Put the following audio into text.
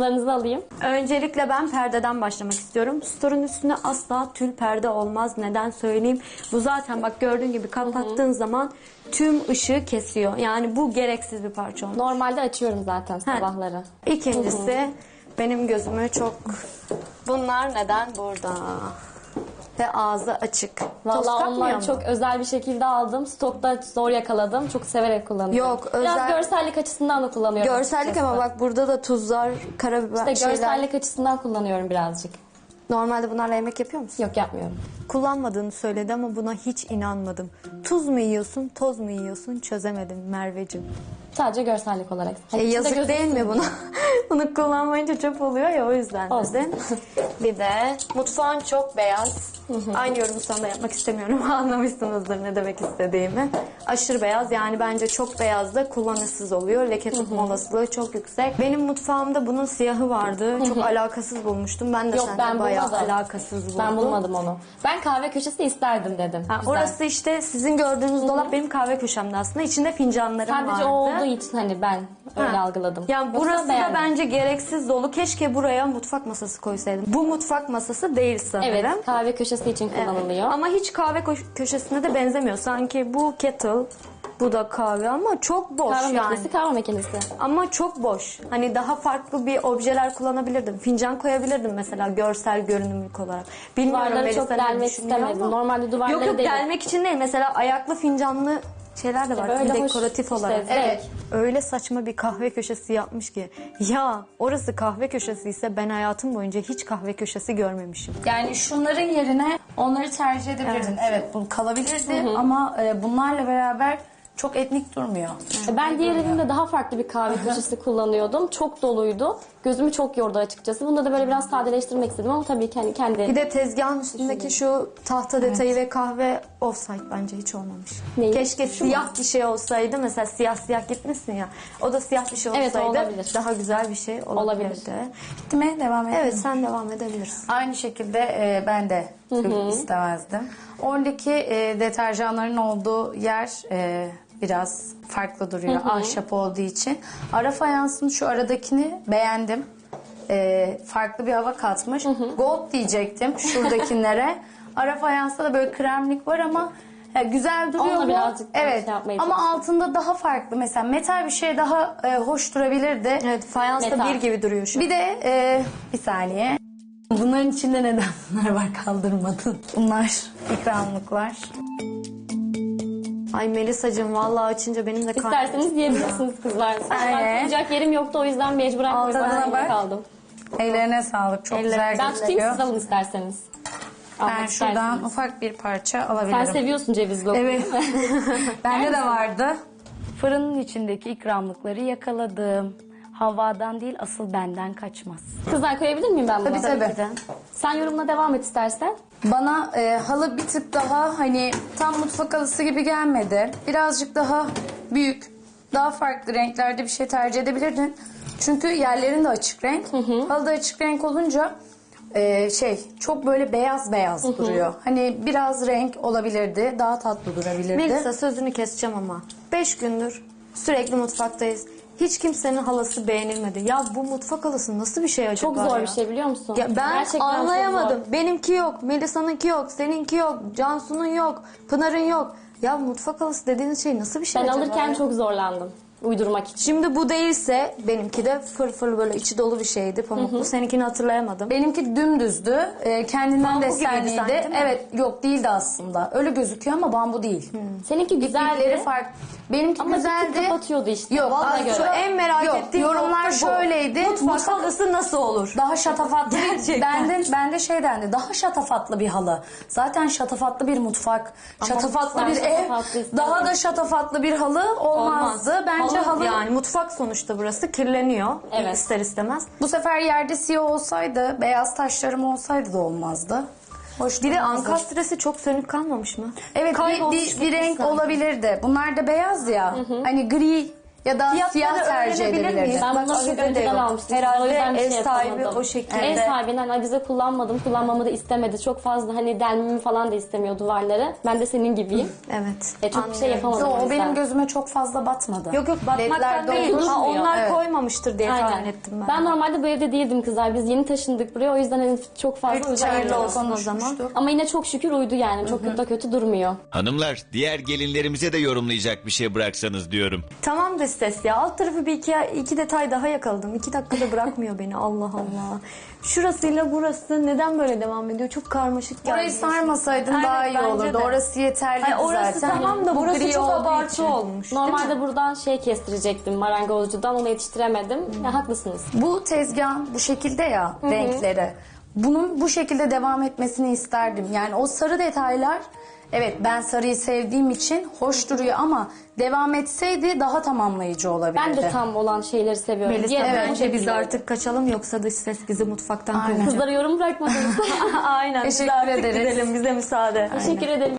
Larınızı alayım. Öncelikle ben perdeden başlamak istiyorum. Store'un üstüne asla tül perde olmaz. Neden söyleyeyim? Bu zaten bak gördüğün gibi kapattığın zaman tüm ışığı kesiyor. Yani bu gereksiz bir parça olmuş. Normalde açıyorum zaten sabahları. İkincisi benim gözümü çok... Bunlar neden burada? Ve ağzı açık. Toz Valla takmıyor mu? çok özel bir şekilde aldım. Stokta zor yakaladım. Çok severek kullanıyorum. Yok, Biraz özel- görsellik açısından da kullanıyorum. Görsellik açıkçası. ama bak burada da tuzlar, karabiber İşte şeyler. görsellik açısından kullanıyorum birazcık. Normalde bunlarla yemek yapıyor musun? Yok yapmıyorum. Kullanmadığını söyledi ama buna hiç inanmadım. Tuz mu yiyorsun, toz mu yiyorsun çözemedim Merveciğim. Sadece görsellik olarak. Hani içinde yazık gözüksün değil mi buna? Bunu kullanmayınca çöp oluyor ya o yüzden Olsun. Bir de mutfağın çok beyaz. Aynı yorumu sana yapmak istemiyorum. Anlamışsınızdır ne demek istediğimi. Aşırı beyaz yani bence çok beyaz da kullanışsız oluyor. Leke tutma olasılığı çok yüksek. Benim mutfağımda bunun siyahı vardı. Çok alakasız bulmuştum. Ben de Yok sende ben bayağı bulmadım. alakasız buldum. Ben bulmadım onu. Ben kahve köşesi isterdim dedim. Ha, Güzel. orası işte sizin gördüğünüz dolap benim kahve köşemde aslında. İçinde fincanlarım Sadece vardı. o olduğu için hani ben öyle Ha. algıladım. Yani Yoksa burası da beğendim. bence gereksiz dolu. Keşke buraya mutfak masası koysaydım. Bu mutfak masası değil sanırım. Evet kahve köşesi için kullanılıyor. Ama hiç kahve ko- köşesine de benzemiyor. Sanki bu kettle, bu da kahve ama çok boş Kahve yani. makinesi kahve makinesi. Ama çok boş. Hani daha farklı bir objeler kullanabilirdim. Fincan koyabilirdim mesela görsel görünümlük olarak. Bilmiyorum Duvarları çok Melisa ne delmek düşünüyor istemedim. ama- Normalde duvarları Yok yok değil. delmek için değil. Mesela ayaklı fincanlı şeyler de var. böyle hoş dekoratif işte, olarak. zevk. Evet. Öyle saçma bir kahve köşesi yapmış ki. Ya orası kahve köşesi ise ben hayatım boyunca hiç kahve köşesi görmemişim. Yani şunların yerine onları tercih edebilirdin. Evet, bu kalabilirdi ama e, bunlarla beraber çok etnik durmuyor. E, Ben diğer evimde daha farklı bir kahve köşesi kullanıyordum. Çok doluydu. Gözümü çok yordu açıkçası. Bunda da böyle biraz sadeleştirmek istedim ama tabii ki hani kendi Bir de tezgahın üstündeki şu tahta detayı ve kahve offside bence hiç olmamış. Neyi? Keşke Şu mu? siyah bir şey olsaydı. Mesela siyah siyah gitmişsin ya. O da siyah bir şey Evet, olsaydı olabilir. daha güzel bir şey olabilirdi. Olabilir. Bitti mi? Devam edelim. Evet sen devam edebilirsin. Aynı şekilde e, ben de tül istemezdim. Oradaki e, deterjanların olduğu yer e, biraz farklı duruyor. Ahşap olduğu için. Ara fayansın şu aradakini beğendim. E, farklı bir hava katmış. Gold diyecektim şuradakilere. Ara fayansta da böyle kremlik var ama e, güzel duruyor Onunla mu? birazcık daha evet. şey ama altında daha farklı. Mesela metal bir şey daha e, hoş durabilirdi. Evet fayans da Metal. bir gibi duruyor şu an. Bir de e, bir saniye. Bunların içinde neden bunlar var kaldırmadın? Bunlar ikramlıklar. Ay Melisa'cığım vallahi açınca benim de kalbim. isterseniz yiyebilirsiniz kızlar. Ben Evet. koyacak yerim yoktu o yüzden mecburen Al koymaya tadına bak. kaldım. Ellerine sağlık. Çok Ellerine- güzel Ben tutayım gözüküyor. siz alın isterseniz. Almak Ben şuradan isterseniz. ufak bir parça Sen alabilirim. seviyorsun cevizli okulu. Evet. Bende de vardı. Fırının içindeki ikramlıkları yakaladım. Havadan değil asıl benden kaçmaz. Kızlar koyabilir miyim ben bunu? Tabii, tabii. Sen yorumuna devam et istersen. Bana e, halı bir tık daha hani tam mutfak halısı gibi gelmedi. Birazcık daha büyük, daha farklı renklerde bir şey tercih edebilirdin. Çünkü yerlerin de açık renk. Halı da açık renk olunca e, şey çok böyle beyaz beyaz duruyor. Hani biraz renk olabilirdi, daha tatlı durabilirdi. Melisa sözünü keseceğim ama. Beş gündür sürekli mutfaktayız. Hiç kimsenin halası beğenilmedi. Ya bu mutfak halısı nasıl bir şey acaba Çok zor ya? bir şey biliyor musun? Ya ben Gerçekten anlayamadım. Benimki yok, Melisa'nınki yok, seninki yok, Cansu'nun yok, Pınar'ın yok. Ya mutfak halısı dediğiniz şey nasıl bir şey Ben acaba alırken ya? çok zorlandım uydurmak için. Şimdi bu değilse benimki de fırfır böyle içi dolu bir şeydi pamuklu. Seninkini hatırlayamadım. Benimki dümdüzdü. E, kendinden Bambu gibiydi desenliydi. sanki, değil mi? Evet, yok değildi aslında. Öyle gözüküyor ama bambu değil. Seninki güzeldi. İpleri farklı. Benimki Ama güzeldi. tık kapatıyordu işte. Yok, Bana göre. En merak Yok, ettiğim yorumlar nokta bu. şöyleydi. Mutfak, halısı nasıl olur? Daha şatafatlı. Gerçekten. Bende, bende şey dendi. Daha şatafatlı bir halı. Zaten şatafatlı bir mutfak. şatafatlı bir ev. Daha da şatafatlı bir halı olmazdı. Bence halı, yani mutfak sonuçta burası kirleniyor. Evet. ister istemez. bu sefer yerde siyah olsaydı, beyaz taşlarım olsaydı da olmazdı. Hoş Bir de ankastresi çok sönük kalmamış mı? Evet bir, Kaybolmuş bir, bir gitmiş renk sanki. olabilirdi. Bunlar da beyaz ya. Hani gri Ya da Fiyatları siyah tercih miyiz? Ben bunları çok önceden almıştım. Herhalde o yüzden bir ev şey sahibi yapamadım. o şekilde. Ev sahibinden avize kullanmadım. Kullanmamı da istemedi. Çok fazla hani delmemi falan da istemiyor duvarları. Ben de senin gibiyim. Evet. E, çok bir şey yapamadım. Yo, o o yüzden. benim gözüme çok fazla batmadı. Yok yok Ledler batmaktan de değil. Ha, onlar Evet. koymamıştır diye Aynen. tahmin ettim ben. Ben normalde bu evde değildim kızlar. Biz yeni taşındık buraya. O yüzden hani çok fazla uydu. hayırlı ayırmadım. olsun o zaman. Ama yine çok şükür uydu yani. Çok da kötü durmuyor. Hanımlar diğer gelinlerimize de yorumlayacak bir şey bıraksanız diyorum. Tamam da ses ya. Alt tarafı bir iki, iki detay daha yakaladım. İki dakikada bırakmıyor beni. Allah Allah. Şurasıyla burası neden böyle devam ediyor? Çok karmaşık geldi. Orayı sarmasaydın Aynen, daha iyi bence olurdu. de. Orası yeterliydi Ay, orası zaten. tamam da Bu burası gri çok olduğu abartı için. olmuş. değil mi? Normalde buradan şey kestirecektim marangozcudan. Onu yetiştiremedim. Ya haklısınız. Bu tezgahın bu şekilde ya renkleri. Bunun bu şekilde devam etmesini isterdim. Yani o sarı detaylar evet ben sarıyı sevdiğim için hoş duruyor ama devam etseydi daha tamamlayıcı olabilirdi. Ben de tam olan şeyleri seviyorum. Melisa Diğer bence bence biz artık kaçalım yoksa dış ses bizi mutfaktan kovacak. Kızlara yorum bırakmadınız. Aynen. biz Teşekkür artık ederiz. Gidelim bize müsaade. Teşekkür ederim.